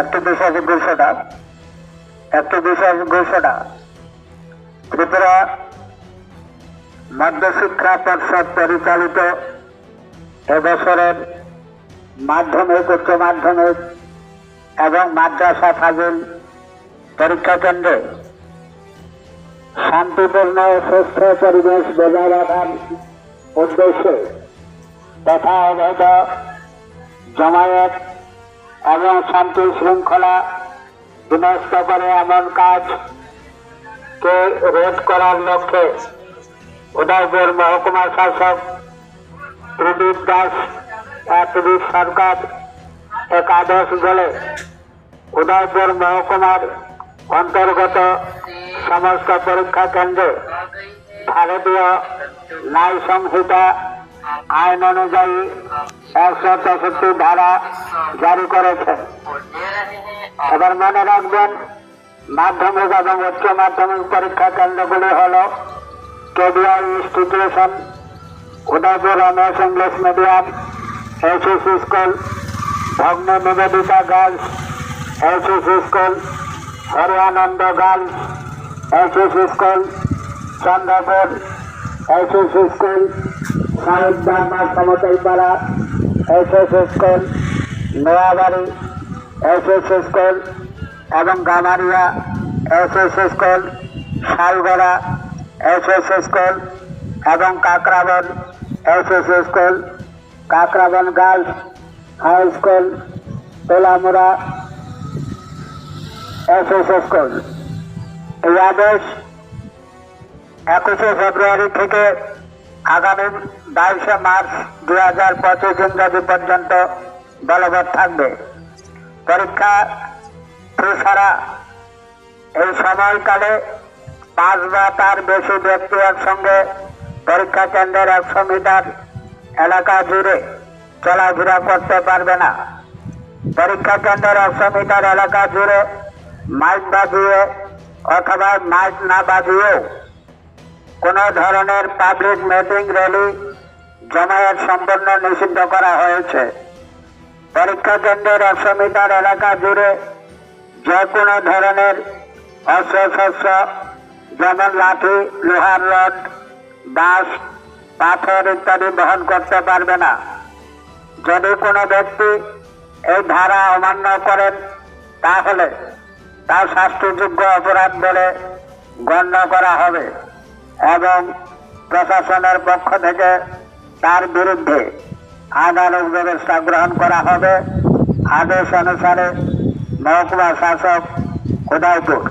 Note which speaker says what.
Speaker 1: একটি বিশেষ ঘোষণা একটি বিশেষ ঘোষণা ত্রিপুরা মধ্যশিক্ষা পর্ষদ পরিচালিত এবছরের মাধ্যমিক, উচ্চ মাধ্যমিক এবং মাদ্রাসা ফাজিল পরীক্ষা কেন্দ্রে শান্তিপূর্ণ সুস্থ পরিবেশ বজায় রাখার উদ্দেশ্যে তথা অবৈধ জমায়েত এবং শান্তি শৃঙ্খলা বিনষ্ট করে এমন কাজকে রোধ করার লক্ষ্যে উদয়পুর মহকুমা শাসক প্রদীপ দাস প্রদীপ সরকার এক আদেশ উদয়পুর মহকুমার অন্তর্গত সমস্ত পরীক্ষা কেন্দ্রে ভারতীয় ন্যায় সংহিতা আইন অনুযায়ী একশো তেষট্টি ধারা জারি করেছে। এবার মনে রাখবেন, মাধ্যমিক এবং উচ্চ মাধ্যমিক পরীক্ষা কেন্দ্রগুলি হল KDI institution, Udaipur Ramesh English medium SSC school, ভগ্ন Nivedita girls SSC school, Hariyananda girls SSC school, Chandrapur SSC school Sahid Barma Samatalpara SSC school Noabari SSC school এবং Gamaria SSC school, Salgara SSC school এবং Kakraban SSC school, Kakraban girls high school, Tolamura SSC school. এই আদেশ একুশে ফেব্রুয়ারি থেকে আগামী বাইশে March দু হাজার পঁচিশ ইংরাজি পর্যন্ত বলবৎ থাকবে। পরীক্ষা ফি ছাড়া এই সময়কালে পাঁচ বা তার বেশি ব্যক্তি একসঙ্গে পরীক্ষা কেন্দ্রের একশো মিটার এলাকা জুড়ে চলাফেরা করতে পারবে না। পরীক্ষা কেন্দ্রের একশো মিটার এলাকা জুড়ে মাইক বাজিয়ে অথবা মাইক না বাজিয়েও কোনো ধরনের পাবলিক মিটিং র্যালি জমায়েত সম্পন্ন নিষিদ্ধ করা হয়েছে। পরীক্ষা কেন্দ্রের একশো মিটার এলাকা জুড়ে যে কোনো ধরনের অস্ত্রশস্ত্র, যেমন লাঠি, লোহার রড, বাঁশ, পাথর ইত্যাদি বহন করতে পারবে না। যদি কোনো ব্যক্তি এই ধারা অমান্য করেন, তাহলে তা শাস্তিযোগ্য অপরাধ বলে গণ্য করা হবে। এবং প্রশাসনের পক্ষ থেকে তার বিরুদ্ধে আদালত ব্যবস্থা গ্রহণ করা হবে। আদেশ অনুসারে মহকুমা শাসক উদয়পুর।